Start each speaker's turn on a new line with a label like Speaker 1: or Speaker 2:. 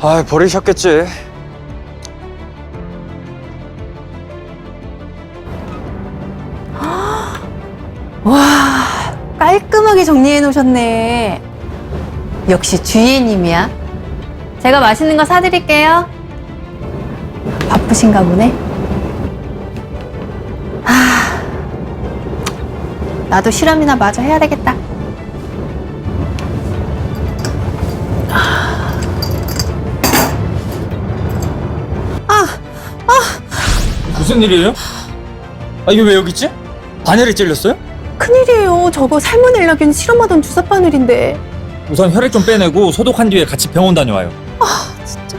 Speaker 1: 아, 버리셨겠지.
Speaker 2: 와, 깔끔하게 정리해 놓으셨네. 역시 주예님이야. 제가 맛있는 거 사드릴게요. 바쁘신가 보네. 아, 나도 실험이나 마저 해야 되겠다.
Speaker 1: 무슨 일이에요? 아, 이게 왜 여기 있지? 바늘에 찔렸어요?
Speaker 2: 큰일이에요. 저거 살모넬라균 실험하던 주사 바늘인데.
Speaker 1: 우선 혈액 좀 빼내고 소독한 뒤에 같이 병원 다녀와요.
Speaker 2: 진짜.